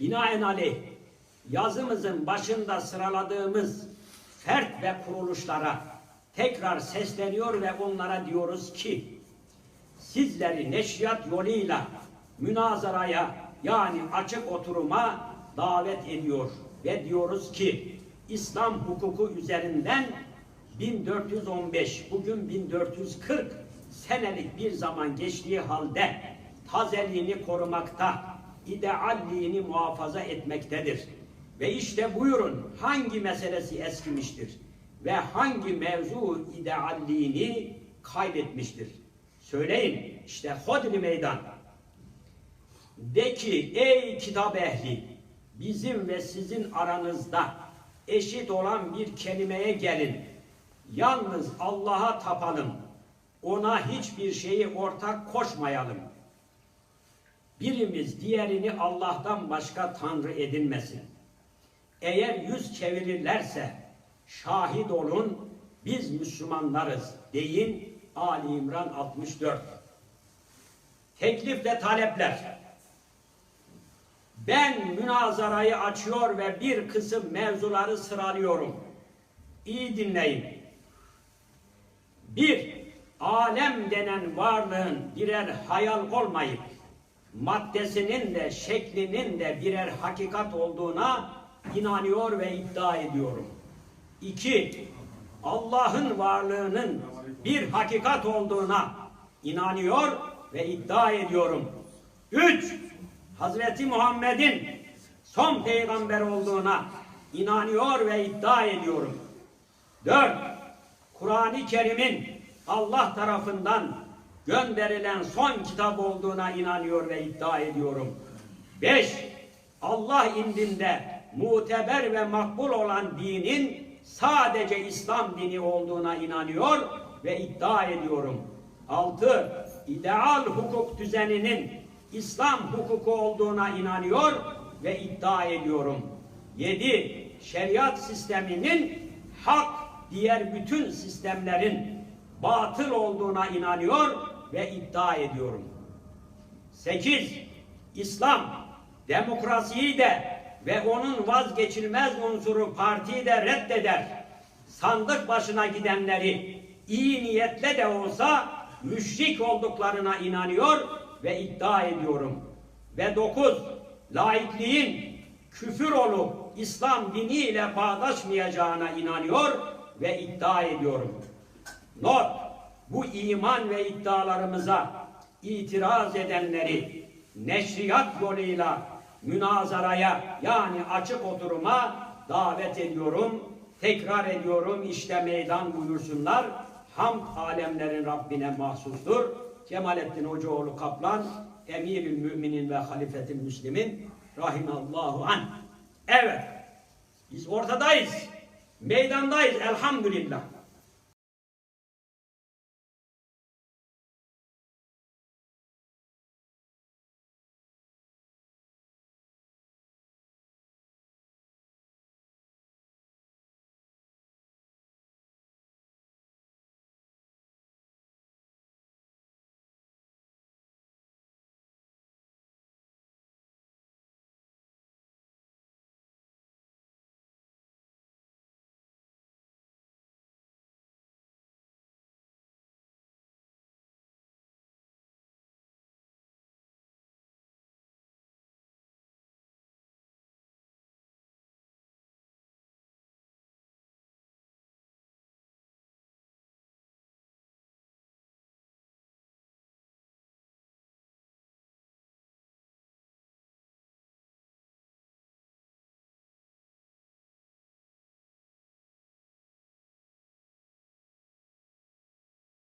Binaenaleyh yazımızın başında sıraladığımız fert ve kuruluşlara tekrar sesleniyor ve onlara diyoruz ki sizleri neşriyat yoluyla münazaraya yani açık oturuma davet ediyor ve diyoruz ki İslam hukuku üzerinden 1415 bugün 1440 senelik bir zaman geçtiği halde tazeliğini korumakta, idealliğini muhafaza etmektedir. Ve işte buyurun hangi meselesi eskimiştir ve hangi mevzu idealliğini kaybetmiştir. Söyleyin işte hodri meydan. De ki ey kitap ehli bizim ve sizin aranızda eşit olan bir kelimeye gelin. Yalnız Allah'a tapalım. Ona hiçbir şeyi ortak koşmayalım. Birimiz diğerini Allah'tan başka tanrı edinmesin. Eğer yüz çevirirlerse şahit olun biz Müslümanlarız deyin Ali İmran 64. Teklif ve talepler. Ben münazarayı açıyor ve bir kısım mevzuları sıralıyorum. İyi dinleyin. Bir, alem denen varlığın birer hayal olmayıp, maddesinin de şeklinin de birer hakikat olduğuna inanıyor ve iddia ediyorum. İki, Allah'ın varlığının bir hakikat olduğuna inanıyor ve iddia ediyorum. Üç, Hazreti Muhammed'in son peygamber olduğuna inanıyor ve iddia ediyorum. Dört, Kur'an-ı Kerim'in Allah tarafından gönderilen son kitap olduğuna inanıyor ve iddia ediyorum. Beş, Allah indinde muteber ve makbul olan dinin sadece İslam dini olduğuna inanıyor ve iddia ediyorum. Altı, ideal hukuk düzeninin İslam hukuku olduğuna inanıyor ve iddia ediyorum. Yedi, şeriat sisteminin hak diğer bütün sistemlerin batıl olduğuna inanıyor ve iddia ediyorum. Sekiz, İslam demokrasiyi de ve onun vazgeçilmez unsuru partiyi de reddeder. Sandık başına gidenleri iyi niyetle de olsa müşrik olduklarına inanıyor ve iddia ediyorum. Ve dokuz, laikliğin küfür olup İslam diniyle bağdaşmayacağına inanıyor ve iddia ediyorum. Not, bu iman ve iddialarımıza itiraz edenleri neşriyat yoluyla münazaraya yani açık oturuma davet ediyorum. Tekrar ediyorum işte meydan buyursunlar. Hamd alemlerin Rabbine mahsustur. Cemalettin Hocaoğlu Kaplan, Emirül Müminin ve Halifetil Müslimin Rahimallahu an. Evet, biz ortadayız, meydandayız elhamdülillah.